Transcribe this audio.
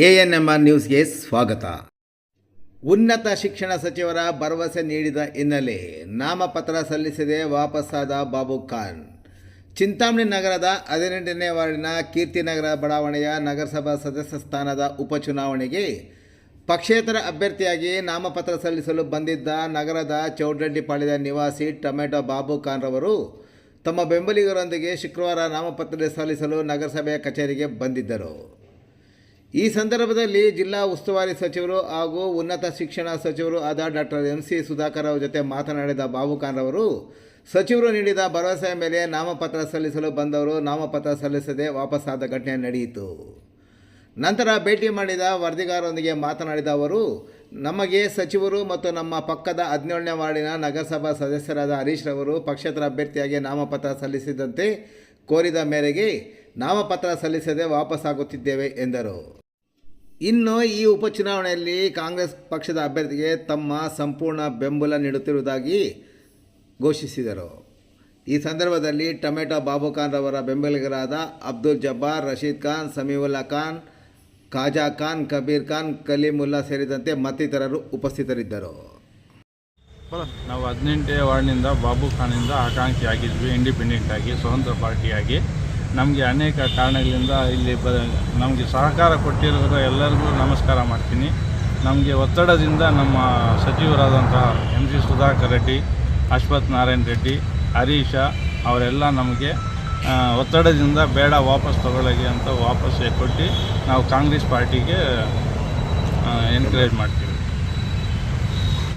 ANMR ನ್ಯೂಸ್ಗೆ ಸ್ವಾಗತ. ಉನ್ನತ ಶಿಕ್ಷಣ ಸಚಿವರ ಭರವಸೆ ನೀಡಿದ ಹಿನ್ನೆಲೆ ನಾಮಪತ್ರ ಸಲ್ಲಿಸದೆ ವಾಪಸ್ಸಾದ ಬಾಬು ಖಾನ್. ಚಿಂತಾಮಣಿ ನಗರದ ಹದಿನೆಂಟನೇ ವಾರ್ಡಿನ ಕೀರ್ತಿನಗರ ಬಡಾವಣೆಯ ನಗರಸಭಾ ಸದಸ್ಯ ಸ್ಥಾನದ ಉಪಚುನಾವಣೆಗೆ ಪಕ್ಷೇತರ ಅಭ್ಯರ್ಥಿಯಾಗಿ ನಾಮಪತ್ರ ಸಲ್ಲಿಸಲು ಬಂದಿದ್ದ ನಗರದ ಚೌಡ್ರೆಡ್ಡಿಪಾಳ್ಯದ ನಿವಾಸಿ ಟೊಮೆಟೊ ಬಾಬು ಖಾನ್ ರವರು ತಮ್ಮ ಬೆಂಬಲಿಗರೊಂದಿಗೆ ಶುಕ್ರವಾರ ನಾಮಪತ್ರ ಸಲ್ಲಿಸಲು ನಗರಸಭೆಯ ಕಚೇರಿಗೆ ಬಂದಿದ್ದರು. ಈ ಸಂದರ್ಭದಲ್ಲಿ ಜಿಲ್ಲಾ ಉಸ್ತುವಾರಿ ಸಚಿವರು ಹಾಗೂ ಉನ್ನತ ಶಿಕ್ಷಣ ಸಚಿವರು ಆದ ಡಾಕ್ಟರ್ ಎಂ ಸಿ ಸುಧಾಕರ್ ಅವರ ಜೊತೆ ಮಾತನಾಡಿದ ಬಾಬುಖಾನ್ ರವರು, ಸಚಿವರು ನೀಡಿದ ಭರವಸೆಯ ಮೇಲೆ ನಾಮಪತ್ರ ಸಲ್ಲಿಸಲು ಬಂದವರು ನಾಮಪತ್ರ ಸಲ್ಲಿಸದೆ ವಾಪಸ್ಸಾದ ಘಟನೆ ನಡೆಯಿತು. ನಂತರ ಭೇಟಿ ಮಾಡಿದ ವರದಿಗಾರರೊಂದಿಗೆ ಮಾತನಾಡಿದ ಅವರು, ನಮಗೆ ಸಚಿವರು ಮತ್ತು ನಮ್ಮ ಪಕ್ಕದ ಹದಿನೇಳನೇ ವಾರ್ಡಿನ ನಗರಸಭಾ ಸದಸ್ಯರಾದ ಹರೀಶ್ ರವರು ಪಕ್ಷೇತರ ಅಭ್ಯರ್ಥಿಯಾಗಿ ನಾಮಪತ್ರ ಸಲ್ಲಿಸಿದಂತೆ ಕೋರಿದ ಮೇರೆಗೆ ನಾಮಪತ್ರ ಸಲ್ಲಿಸದೆ ವಾಪಸ್ಸಾಗುತ್ತಿದ್ದೇವೆ ಎಂದರು. ಇನ್ನು ಈ ಉಪಚುನಾವಣೆಯಲ್ಲಿ ಕಾಂಗ್ರೆಸ್ ಪಕ್ಷದ ಅಭ್ಯರ್ಥಿಗೆ ತಮ್ಮ ಸಂಪೂರ್ಣ ಬೆಂಬಲ ನೀಡುತ್ತಿರುವುದಾಗಿ ಘೋಷಿಸಿದರು. ಈ ಸಂದರ್ಭದಲ್ಲಿ ಟೊಮೆಟೊ ಬಾಬು ರವರ ಬೆಂಬಲಿಗರಾದ ಅಬ್ದುಲ್ ಜಬ್ಬಾರ್, ರಶೀದ್ ಖಾನ್, ಸಮೀವುಲ್ಲಾ ಖಾನ್, ಖಾಜಾ ಖಾನ್, ಕಬೀರ್ ಖಾನ್, ಕಲೀಮುಲ್ಲಾ ಸೇರಿದಂತೆ ಮತ್ತಿತರರು ಉಪಸ್ಥಿತರಿದ್ದರು. ನಾವು ಹದಿನೆಂಟನೇ ವಾರ್ಡ್ನಿಂದ ಬಾಬು ಖಾನಿಂದ ಆಕಾಂಕ್ಷಿಯಾಗಿದ್ವಿ ಇಂಡಿಪೆಂಡೆಂಟ್ ಆಗಿ ಸ್ವತಂತ್ರ ಪಾರ್ಟಿಯಾಗಿ. ನಮಗೆ ಅನೇಕ ಕಾರಣಗಳಿಂದ ಇಲ್ಲಿ ಬ, ನಮಗೆ ಸಹಕಾರ ಕೊಟ್ಟಿರೋದು ಎಲ್ಲರಿಗೂ ನಮಸ್ಕಾರ ಮಾಡ್ತೀನಿ. ನಮಗೆ ಒತ್ತಡದಿಂದ ನಮ್ಮ ಸಚಿವರಾದಂತಹ ಎಂ ಸಿ ಸುಧಾಕರ್ ರೆಡ್ಡಿ, ಅಶ್ವಥ್ ನಾರಾಯಣ ರೆಡ್ಡಿ, ಹರೀಶ ಅವರೆಲ್ಲ ನಮಗೆ ಒತ್ತಡದಿಂದ ಬೇಡ ವಾಪಸ್ ತಗೊಳ್ಳಿ ಅಂತ ವಾಪಸ್ ಕೊಟ್ಟು ನಾವು ಕಾಂಗ್ರೆಸ್ ಪಾರ್ಟಿಗೆ ಎನ್ಕರೇಜ್ ಮಾಡ್ತೀವಿ.